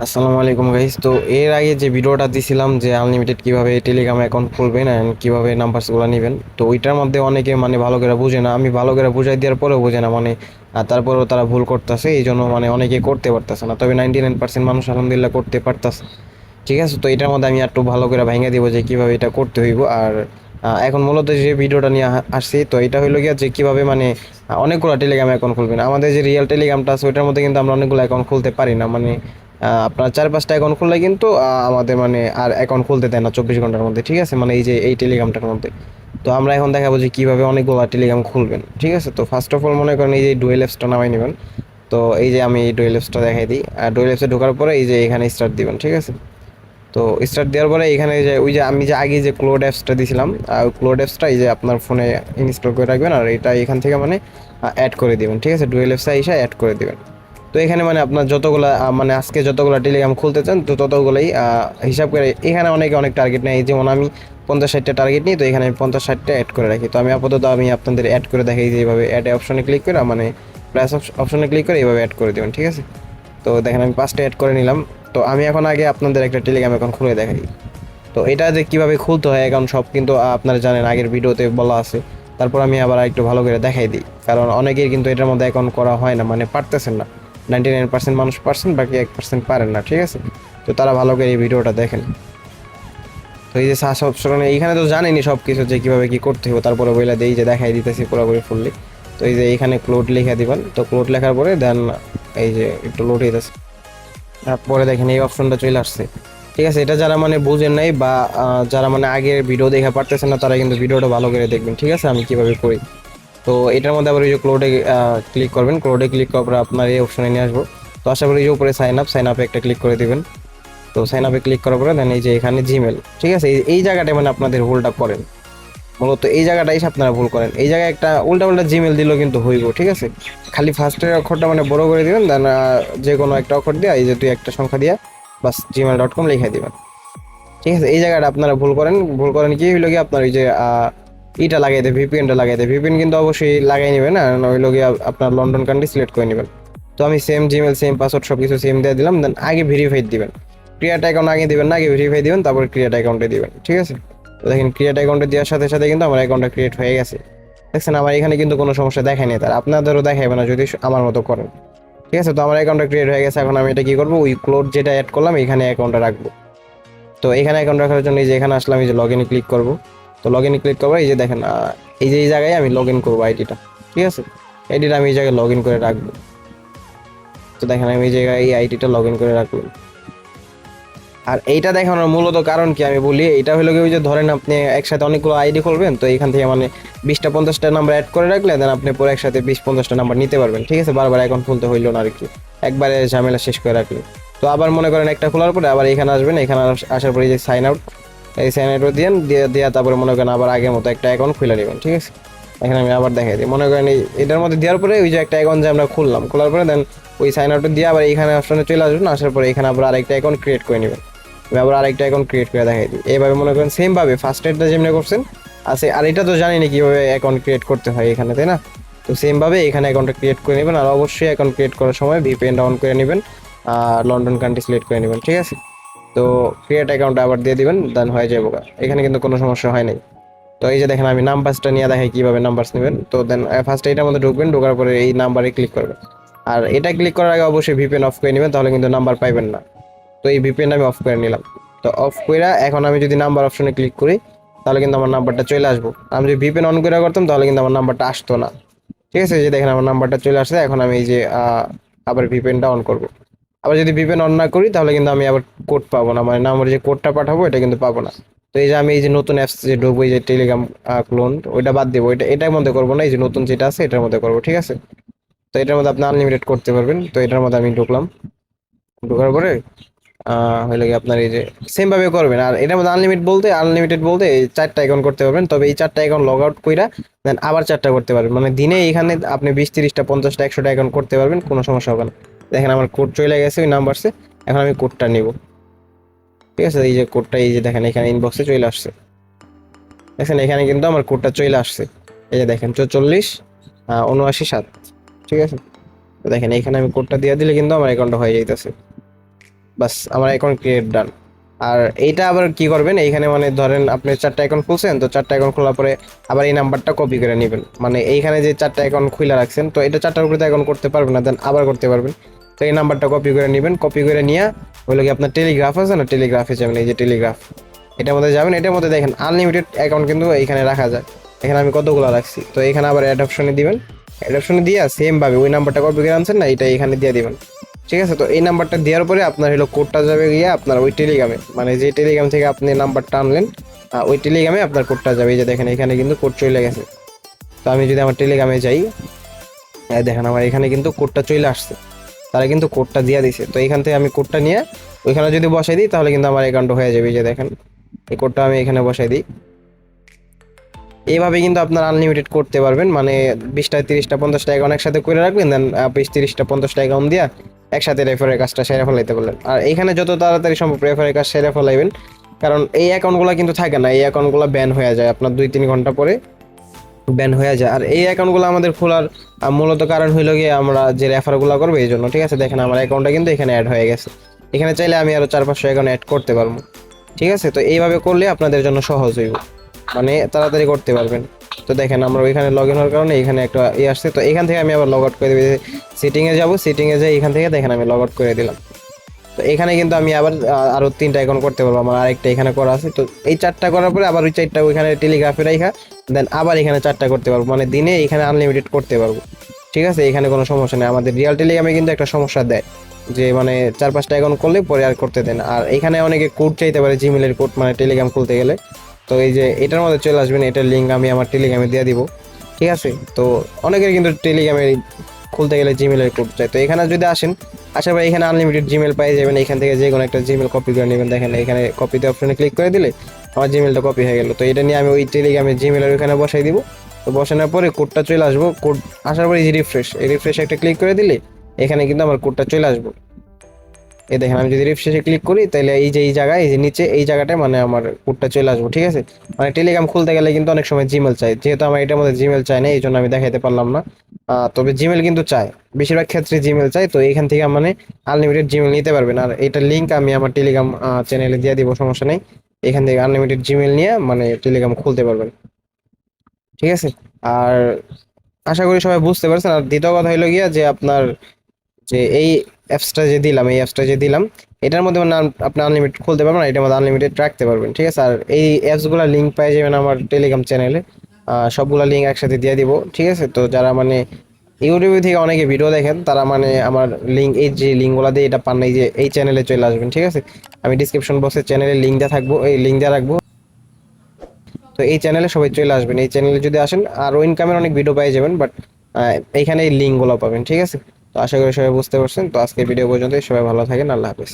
আসসালামু আলাইকুম গাইস তো এর আগে যে ভিডিওটা দিছিলাম যে আনলিমিটেড কীভাবে টেলিগ্রাম অ্যাকাউন্ট খুলবেন অ্যান্ড কীভাবে নাম্বারসগুলো নেবেন, তো ওইটার মধ্যে অনেকে মানে ভালো করে বুঝে না। আমি ভালো করে বুঝাই দেওয়ার পরেও বুঝে না মানে তারপরেও তারা ভুল করতেছে এই জন্য মানে অনেকে করতে পারতেছে না। তবে নাইনটি নাইন পার্সেন্ট মানুষ আলহামদুলিল্লাহ করতে পারতেছে। ঠিক আছে, তো এটার মধ্যে আমি একটু ভালো করে ভেঙে দিব যে কীভাবে এটা করতে হইব। আর এখন মূলত যে ভিডিওটা নিয়ে আসছি, তো এটা হইল গিয়া যে কীভাবে মানে অনেকগুলো টেলিগ্রাম অ্যাকাউন্ট খুলবেন। আমাদের যে রিয়েল টেলিগ্রামটা আছে, ওইটার মধ্যে কিন্তু আমরা অনেকগুলো অ্যাকাউন্ট খুলতে পারি না। মানে আপনার চার পাঁচটা অ্যাকাউন্ট খুললে কিন্তু আমাদের মানে আর অ্যাকাউন্ট খুলতে দেয় না চব্বিশ ঘণ্টার মধ্যে, ঠিক আছে? মানে এই যে এই টেলিগ্রামটার মধ্যে। তো আমরা এখন দেখাবো যে কীভাবে অনেকগুলো টেলিগ্রাম খুলবেন, ঠিক আছে? তো ফার্স্ট অফ অল মনে করেন এই যে ডুয়েল অ্যাপসটা নামাই নেবেন। তো এই যে আমি এই ডুয়েল অ্যাপসটা দেখাই দিই। আর ডুয়েল অ্যাপসে ঢোকার পরে এই যে এখানে স্টার্ট দিবেন, ঠিক আছে? তো স্টার্ট দেওয়ার পরে এখানে যে ওই যে আমি যে আগে যে ক্লোড অ্যাপসটা দিছিলাম ওই ক্লোড অ্যাপসটা এই যে আপনার ফোনে ইনস্টল করে রাখবেন, আর এটা এখান থেকে মানে অ্যাড করে দিবেন, ঠিক আছে? ডুয়েল অ্যাপসে এসে অ্যাড করে দিবেন। তো এখানে মানে আপনার যতগুলা মানে আজকে যতগুলো টেলিগ্রাম খুলতে চান তো ততগুলোই হিসাব করে এখানে অনেকে অনেক টার্গেট নেয়। যেমন আমি পঞ্চাশ ষাটটা টার্গেট নিই, তো এখানে আমি পঞ্চাশ ষাটটা অ্যাড করে রাখি। তো আমি আপাতত আমি আপনাদের অ্যাড করে দেখাই যে এইভাবে অ্যাড অপশনে ক্লিক করে মানে প্লাস অপশনে ক্লিক করে এইভাবে অ্যাড করে দেবেন, ঠিক আছে? তো দেখেন আমি পাঁচটা অ্যাড করে নিলাম। তো আমি এখন আগে আপনাদের একটা টেলিগ্রাম অ্যাকাউন্ট খুলে দেখাই। তো এটা যে কীভাবে খুলতে হয় অ্যাকাউন্ট সব কিন্তু আপনারা জানেন, আগের ভিডিওতে বলা আছে। তারপর আমি আবার একটু ভালো করে দেখাই দিই। কারণ অনেকেই কিন্তু এটার মধ্যে অ্যাকাউন্ট করা হয় না মানে পারতেছেন না। নাইনটি নাইন পার্সেন্ট মানুষ পারছেন, বাকি এক পার্সেন্ট পারেন না, ঠিক আছে? তো তারা ভালো করে এই ভিডিওটা দেখেন। তো এই যে সার্চ অপশনে এইখানে তো জানেনি সব কিছু যে কীভাবে কী করতে হবে, তারপরে বইলা দেই যে দেখাই দিতেছি পুরোপুরি ফুললি তো এই যে এইখানে ক্লোড লিখে দিবেন, তো ক্লোড লেখার পরে দেন এই যে একটু লোড হয়ে হইতেছে। তারপরে দেখেন এই অপশনটা চলে আসছে। ঠিক আছে, এটা যারা মানে বুঝেন নাই বা যারা মানে আগের ভিডিও দেখা পারতেছেন না, তারা কিন্তু ভিডিওটা ভালো করে দেখবেন, ঠিক আছে? আমি কীভাবে করি? তো এটার মধ্যে আবার ওই যে ক্লোডে ক্লিক করবেন। ক্লোডে ক্লিক করার পরে আপনার এই অপশনে নিয়ে আসব। তো আশা করি যে উপরে সাইন আপ সাইন আপে একটা ক্লিক করে দিবেন। তো সাইন আপে ক্লিক করার পরে দেন এই যে এখানে জিমেল ঠিক আছে? এই- জায়গাটায় মানে আপনাদের ভুলটা করেন। মূলত এই জায়গাটাই আপনারা ভুল করেন। এই জায়গায় একটা উল্টা উল্টা জিমেল দিলেও কিন্তু হইব, ঠিক আছে? খালি ফার্স্টের অক্ষরটা মানে বড় করে দিবেন দেন যে কোনো একটা অক্ষর দিয়ে, এই যে তুই একটা সংখ্যা দিয়া বাস জিমেল ডট কম লিখে দিবেন। ঠিক আছে? এই জায়গাটা আপনারা ভুল করেন। ভুল করেন কি? হইল কি আপনার ওই যে ইটা লাগাই দেয় ভিপিএনটা লাগাই দেয় ভিপিএন কিন্তু অবশ্যই লাগাই নেবেন আর হইল গিয়ে আপনার লন্ডন কান্ট্রি সিলেক্ট করে নেবেন। তো আমি সেম জিমেল সেম পাসওয়ার্ড সব কিছু সেম দিয়ে দিলাম দেন আগে ভেরিফাই দিবেন। ক্রিয়েট অ্যাকাউন্ট আগে দিবেন না, আগে ভেরিফাই দিবেন, তারপর ক্রিয়েট অ্যাকাউন্টে দিবেন, ঠিক আছে? তো দেখেন ক্রিয়েট অ্যাকাউন্টে দেওয়ার সাথে সাথে কিন্তু আমার অ্যাকাউন্টটা ক্রিয়েট হয়ে গেছে। দেখছেন, আমার এখানে কিন্তু কোনো সমস্যা দেখায়নি তার। আপনাদেরও দেখাবে না যদি আমার মতো করেন। ঠিক আছে, তো আমার অ্যাকাউন্টটা ক্রিয়েট হয়ে গেছে, এখন আমি এটা কি করব? ওই ক্লোড যেটা অ্যাড করলাম, এখানে অ্যাকাউন্টটা রাখব। তো এখানে অ্যাকাউন্ট রাখার জন্য এই যে এখানে আসলাম, এই যে লগ ইনে ক্লিক করব। তো লগ ইন ক্লিক করব, এই যে দেখেন এই যে এই জায়গায় আমি লগ ইন করব আইডিটা ঠিক আছে? আইডিটা আমি এই জায়গায় লগ ইন করে রাখব। তো দেখেন, আমি এই জায়গায় এই আইডিটা লগ ইন করে রাখলাম। আর এইটা দেখানোর মূলত কারণ কি আমি বলি এটা হলো কি ওই যে ধরেন আপনি একসাথে অনেকগুলো আইডি খুলবেন, তো এখান থেকে মানে বিশটা পঞ্চাশটা নাম্বার অ্যাড করে রাখলে দেন আপনি পরে একসাথে বিশ পঞ্চাশটা নাম্বার নিতে পারবেন, ঠিক আছে? বারবার অ্যাকাউন্ট খুলতে হইল না আর কি একবারে ঝামেলা শেষ করে রাখলে। তো আবার মনে করেন একটা খোলার পরে আবার এখানে আসবেন, এখানে আসার পরে যে সাইন আউট এই সাইন আউট দিয়ে দেওয়া তারপরে মনে করেন আবার আগের মতো একটা অ্যাকাউন্ট খুলে নেবেন, ঠিক আছে? এখানে আমি আবার দেখাই দিই। মনে করেন এটার মধ্যে দেওয়ার পরে ওই যে একটা অ্যাকাউন্ট যে আমরা খুললাম, খোলার পরে দেন ওই সাইন আউট দিয়ে আবার এখানে অপশনে চলে আসবেন, আসার পরে এখানে আবার আরেকটা অ্যাকাউন্ট ক্রিয়েট করে নেবেন। আমি আবার আরেকটা অ্যাকাউন্ট ক্রিয়েট করে দেখাই দিই। এইভাবে মনে করেন সেম ভাবে ফার্স্ট এডটা যেমনি করছেন আছে আর এটা তো জানি না কীভাবে অ্যাকাউন্ট ক্রিয়েট করতে হয় এখানে, তাই না? তো সেমভাবে এখানে অ্যাকাউন্টটা ক্রিয়েট করে নেবেন, আর অবশ্যই অ্যাকাউন্ট ক্রিয়েট করার সময় ভিপিএন ডাউন করে নেবেন, আর লন্ডন কান্ট্রি সিলেক্ট করে নেবেন, ঠিক আছে? তো ক্রিয়েট অ্যাকাউন্ট আবার দিয়ে দিবেন দেন হয়ে যাবে। এখানে কিন্তু কোনো সমস্যা হয় নাই। তো এই যে দেখেন, আমি নাম্বারসটা নিয়ে দেখাই কীভাবে নাম্বারস নেবেন। তো দেন ফার্স্ট এইটার মধ্যে ঢুকবেন, ঢোকার পরে এই নাম্বারে ক্লিক করবেন। আর এটা ক্লিক করার আগে অবশ্যই ভিপিএন অফ করে নেবেন, তাহলে কিন্তু নাম্বার পাইবেন না। তো এই ভিপিএন আমি অফ করে নিলাম। তো অফ করে এখন আমি যদি নাম্বার অপশনে ক্লিক করি, তাহলে কিন্তু আমার নাম্বারটা চলে আসব। আমি যদি ভিপিএন অন করে করতাম, তাহলে কিন্তু আমার নাম্বারটা আসতো না। ঠিক আছে যে দেখেন, আমার নাম্বারটা চলে আসছে। এখন আমি এই যে আবার ভিপিএনটা অন করব। আবার যদি ভিপিএন অন না করি, তাহলে কিন্তু আমি আবার কোড পাবো না। মানে নাম্বার যে কোডটা পাঠাবো, এটা কিন্তু পাবো না। তো এই যে আমি এই যে নতুন অ্যাপস যে ঢুকবো, এই যে টেলিগ্রাম ক্লোন ওইটা বাদ দেবো। এটা এটার মধ্যে করব না, এই যে নতুন যেটা আছে, এটার মধ্যে করব, ঠিক আছে? তো এটার মধ্যে আপনি আনলিমিটেড করতে পারবেন। তো এটার মধ্যে আমি ঢুকলাম। ঢোকার পরে হইল কি আপনার এই যে সেমভাবে করবেন। আর এটার মধ্যে আনলিমিট বলতে আনলিমিটেড বলতে এই চারটা অ্যাকাউন্ট করতে পারবেন। তবে এই চারটা অ্যাকাউন্ট লগ আউট কইরা দেন আবার চারটা করতে পারবেন। মানে দিনে এখানে আপনি বিশ, তিরিশটা, পঞ্চাশটা, একশোটা অ্যাকাউন্ট করতে পারবেন, কোনো সমস্যা হবে না। দেখেন আমার কোড চলে গেছে, ওই নাম্বারসে এখন আমি কোডটা নেব। ঠিক আছে? এই যে কোডটা এই যে দেখেন, এখানে ইনবক্সে চলে আসছে। দেখেন, এখানে কিন্তু আমার কোডটা চলে আসছে। এই যে দেখেন চল্লিশ উনআশি সাত। ঠিক আছে? তো দেখেন, এখানে আমি কোডটা দিয়ে দিলে কিন্তু আমার অ্যাকাউন্টটা হয়ে যাইতেছে। বাস, আমার অ্যাকাউন্ট ক্রিয়েট ডান আর এইটা আবার কি করবেন? এইখানে মানে ধরেন, আপনি চারটা অ্যাকাউন্ট খুলছেন, তো চারটা অ্যাকাউন্ট খোলার পরে আবার এই নাম্বারটা কপি করে নেবেন। মানে এইখানে যে চারটা অ্যাকাউন্ট খুলে রাখছেন, তো এটা চারটার উপরে অ্যাকাউন্ট করতে পারবেন না, দেন আবার করতে পারবেন। তো এই নাম্বারটা কপি করে নেবেন। কপি করে নিয়ে হলো কি আপনার টেলিগ্রাফ আছে না? টেলিগ্রাফে যাবেন, এই যে টেলিগ্রাফ এটার মধ্যে যাবেন, এটার মধ্যে দেখেন আনলিমিটেড অ্যাকাউন্ট কিন্তু এখানে রাখা যায়। এখানে আমি কতগুলো রাখছি? তো এখানে আবার অ্যাড অপশনে দিবেন। অ্যাড অপশনে দিয়ে সেম ভাবে ওই নাম্বারটা কপি করে আনছেন না, এটা এখানে দিয়ে দিবেন। ঠিক আছে? তো এই নাম্বারটা দেওয়ার পরে আপনার হলো কোডটা যাবে গিয়ে আপনার ওই টেলিগ্রামে মানে যে টেলিগ্রাম থেকে আপনি নাম্বারটা আনলেন ওই টেলিগ্রামে আপনার কোডটা যাবে। এই যে দেখেন, এখানে কিন্তু কোড চলে গেছে। তো আমি যদি আমার টেলিগ্রামে যাই দেখেন আমার এখানে কিন্তু কোডটা চলে আসছে। তারা কিন্তু কোডটা দিয়ে দিছে। তো এখান থেকে আমি কোডটা নিয়ে ওইখানে যদি বসাই দিই, তাহলে কিন্তু আমার অ্যাকাউন্ট হয়ে যাবে যে দেখেন। এই কোডটা আমি এখানে বসাই দিই। এইভাবে কিন্তু আপনার আনলিমিটেড করতে পারবেন। মানে বিশটা তিরিশটা পঞ্চাশটা অ্যাকাউন্ট একসাথে করে রাখবেন দেন বিশ তিরিশটা পঞ্চাশটা অ্যাকাউন্ট দিয়ে একসাথে রেফারের কাজটা সেরে ফেলাইতে পারলেন। আর এখানে যত তাড়াতাড়ি সম্ভব রেফারের কাজ সেরে ফেলাইবেন। কারণ এই অ্যাকাউন্টগুলো কিন্তু থাকে না, এই অ্যাকাউন্টগুলো ব্যান হয়ে যায় আপনার দুই তিন ঘণ্টা পরে। ব্যান হয়ে যায়। আর এই অ্যাকাউন্টগুলো আমাদের খোলার মূলত কারণ হইল গিয়ে আমরা যে রেফারগুলো করব এই জন্য, ঠিক আছে? দেখেন আমার অ্যাকাউন্টটা কিন্তু এখানে অ্যাড হয়ে গেছে। এখানে চাইলে আমি আরও চার পাঁচশো অ্যাকাউন্ট অ্যাড করতে পারব। ঠিক আছে? তো এইভাবে করলে আপনাদের জন্য সহজ হইব। মানে তাড়াতাড়ি করতে পারবেন। তো দেখেন, আমরা ওইখানে লগ ইন হওয়ার কারণে এখানে একটা ইয়ে আসছে। তো এখান থেকে আমি আবার লগ আউট করে দেবো। সিটিংয়ে যাব সিটিংয়ে যাই এখান থেকে দেখেন আমি লগ আউট করে দিলাম। তো এখানে কিন্তু আমি আবার আহ, আরও তিনটা অ্যাকাউন্ট করতে পারব আমার আরেকটা এখানে করা আছে। তো এই চারটা করার পরে আবার ওই চারটা ওইখানে টেলিগ্রাফে রাখা দেন আবার এখানে চারটা করতে পারব। মানে দিনে এখানে আনলিমিটেড করতে পারব। ঠিক আছে? এখানে কোনো সমস্যা নেই। আমাদের রিয়াল টেলিগ্রামে কিন্তু একটা সমস্যা দেয় যে মানে চার পাঁচটা অ্যাকাউন্ট করলে পরে আর করতে দেন আর এখানে অনেকে কোড চাইতে পারে জিমেলের কোড মানে টেলিগ্রাম খুলতে গেলে। তো এই যে এটার মধ্যে চলে আসবেন এটার লিঙ্ক আমি আমার টেলিগ্রামে দিয়ে দিব। ঠিক আছে? তো অনেকের কিন্তু টেলিগ্রামে খুলতে গেলে জিমেলের কোড চাই। তো এখানে যদি আসেন আসার পর এখানে আনলিমিটেড জিমেল পাই যাবেন। এখান থেকে যে কোনো একটা জিমেল কপি করে নেবেন। দেখেন, এখানে কপিতে অপশনে ক্লিক করে দিলে আমার জিমেলটা কপি হয়ে গেল। তো এটা নিয়ে আমি ওই টেলিগ্রামে জিমেলের ওখানে বসাই দিব। তো বসানোর পরে কোডটা চলে আসব। কোড আসার পরে যে রিফ্রেশ এই রিফ্রেশ একটা ক্লিক করে দিলে এখানে কিন্তু আমার কোডটা চলে আসব। এই দেখেন, আমি যদি রিফ্রেশে ক্লিক করি, তাহলে এই যে এই জায়গায়, এই যে নিচে, এই জায়গাটায় মানে আমার কোডটা চলে আসব, ঠিক আছে? মানে টেলিগ্রাম খুলতে গেলে কিন্তু অনেক সময় জিমেল চাই। যেহেতু আমার এটার মধ্যে জিমেল চাই না, এই জন্য আমি দেখাইতে পারলাম না। তবে জিমেল কিন্তু চাই বেশিরভাগ ক্ষেত্রে জিমেল চাই তো এখান থেকে মানে আনলিমিটেড জিমেল নিতে পারবেন। আর এটার লিঙ্ক আমি আমার টেলিগ্রাম চ্যানেলে দিয়ে দিব, সমস্যা নেই। এখান থেকে আনলিমিটেড জিমেল নিয়ে মানে টেলিগ্রাম খুলতে পারবেন। ঠিক আছে? আর আশা করি সবাই বুঝতে পারছেন। আর দ্বিতীয় কথা হলো গিয়া যে আপনার যে এই অ্যাপসটা যে দিলাম, এই অ্যাপসটা যে দিলাম, এটার মধ্যে মানে আপনি আনলিমিটেড খুলতে পারবেন এটার মধ্যে আনলিমিটেড রাখতে পারবেন, ঠিক আছে? আর এই অ্যাপসগুলোর লিঙ্ক পেয়ে যাবেন আমার টেলিগ্রাম চ্যানেলে সবগুলো লিঙ্ক একসাথে দিয়ে দিব, ঠিক আছে? তো যারা মানে ইউটিউবে থেকে অনেকে ভিডিও দেখেন, তারা মানে আমার লিঙ্ক এই যে লিঙ্কগুলো দিয়ে এটা পান, এই যে এই চ্যানেলে চলে আসবেন, ঠিক আছে? আমি ডিসক্রিপশন বক্সে চ্যানেলের লিঙ্ক দেওয়া থাকব, এই লিঙ্ক দেওয়া রাখব। তো এই চ্যানেলে সবাই চলে আসবেন, এই চ্যানেলে যদি আসেন আরও ইনকামের অনেক ভিডিও পেয়ে যাবেন বাট এইখানে এই লিঙ্কগুলো পাবেন, ঠিক আছে? তো আশা করি সবাই বুঝতে পারছেন। তো আজকে ভিডিও পর্যন্ত সবাই ভালো থাকেন। আল্লাহ হাফেজ।